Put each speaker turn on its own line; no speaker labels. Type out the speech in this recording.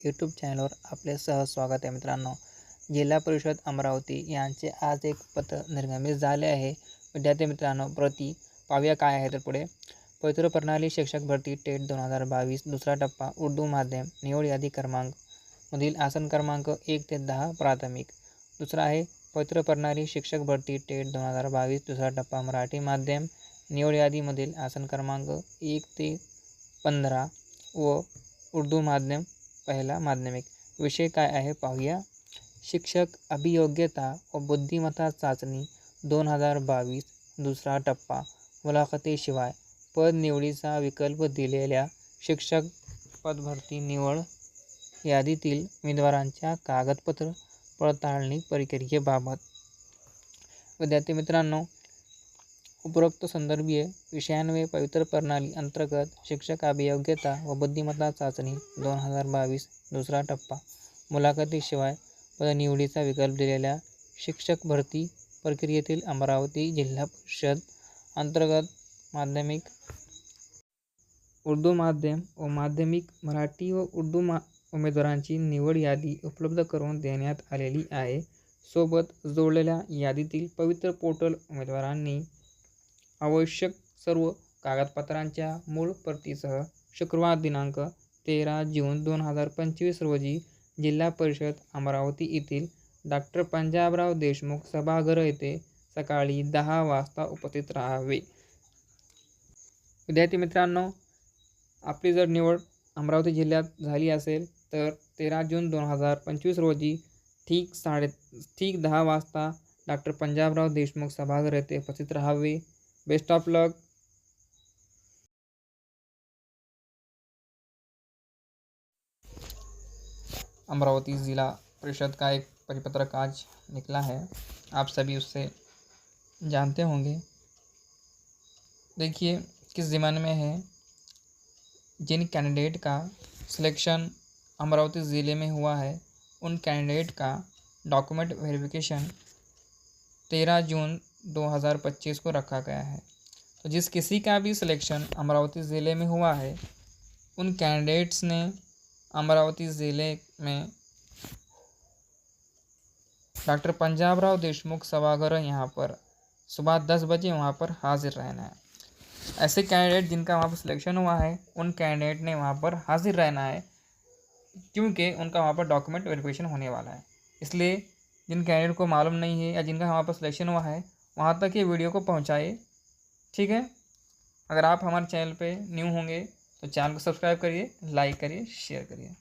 YouTube चॅनलवर आपले सह स्वागत आहे मित्रांनो. जिल्हा परिषद अमरावती यांचे आज एक पत्र निर्गमित झाले आहे. विद्यार्थी मित्रांनो प्रति पाहूया काय आहे तर पुढे. पवित्र प्रणाली शिक्षक भरती टेट दोन हजार बावीस दुसरा टप्पा उर्दू माध्यम निवड यादी क्रमांक मधील आसन क्रमांक एक ते दहा प्राथमिक. दुसरा आहे पवित्र प्रणाली शिक्षक भरती टेट दोन हजार बावीस दुसरा टप्पा मराठी माध्यम निवड यादीमधील आसन क्रमांक एक ते पंधरा व उर्दू माध्यम पहिला माध्यमिक. विषय काय आहे पाहूया. शिक्षक अभियोग्यता व बुद्धिमत्ता चाचणी दोन हजार बावीस दुसरा टप्पा. मुलाखतीशिवाय पद निवडीचा विकल्प दिलेल्या शिक्षक पदभरती निवड यादीतील उमेदवारांच्या कागदपत्र पडताळणी प्रक्रियेबाबत. विद्यार्थी मित्रांनो उपरोक्त संदर्भीय विषयांवे पवित्र प्रणाली अंतर्गत शिक्षक अभियोग्यता व बुद्धिमत्ता चाचणी दोन हजार बावीस दुसरा टप्पा. मुलाखतीशिवाय पदनिवडीचा विकल्प दिलेल्या शिक्षक भरती प्रक्रियेतील अमरावती जिल्हा परिषद अंतर्गत माध्यमिक उर्दू माध्यम व माध्यमिक मराठी व उर्दू मा उमेदवारांची निवड यादी उपलब्ध करून देण्यात आलेली आहे. सोबत जोडलेल्या यादीतील पवित्र पोर्टल उमेदवारांनी आवश्यक सर्व कागदपत्रांच्या मूळ प्रतीसह शुक्रवार दिनांक तेरा जून दोन हजार पंचवीस रोजी जिल्हा परिषद अमरावती येथील डॉक्टर पंजाबराव देशमुख सभागृह येथे सकाळी दहा वाजता उपस्थित राहावे. विद्यार्थी मित्रांनो आपली जर निवड अमरावती जिल्ह्यात झाली असेल तर तेरा जून दोन हजार पंचवीस रोजी ठीक साडे ठीक दहा वाजता डॉक्टर पंजाबराव देशमुख सभागृह येथे उपस्थित राहावे. बेस्ट ऑफ़ लक। अमरावती ज़िला परिषद का एक परिपत्रक आज निकला है। आप सभी उससे जानते होंगे। देखिए, किस ज़माने में है? जिन कैंडिडेट का सिलेक्शन अमरावती ज़िले में हुआ है, उन कैंडिडेट का डॉक्यूमेंट वेरिफिकेशन तेरह जून 2025 को रखा गया है। तो जिस किसी का भी सिलेक्शन अमरावती ज़िले में हुआ है, उन कैंडिडेट्स ने अमरावती ज़िले में डॉक्टर पंजाब राव देशमुख सभागृह यहाँ पर सुबह दस बजे वहाँ पर हाजिर रहना है। ऐसे कैंडिडेट जिनका वहाँ पर सिलेक्शन हुआ है, उन कैंडिडेट ने वहाँ पर हाजिर रहना है, क्योंकि उनका वहाँ पर डॉक्यूमेंट वेरिफिकेशन होने वाला है। इसलिए जिन कैंडिडेट को मालूम नहीं है या जिनका वहाँ पर सिलेक्शन हुआ है वहाँ तक ये वीडियो को पहुँचाइए ठीक है? अगर आप हमारे चैनल पे न्यू होंगे तो चैनल को सब्सक्राइब करिए लाइक करिए शेयर करिए।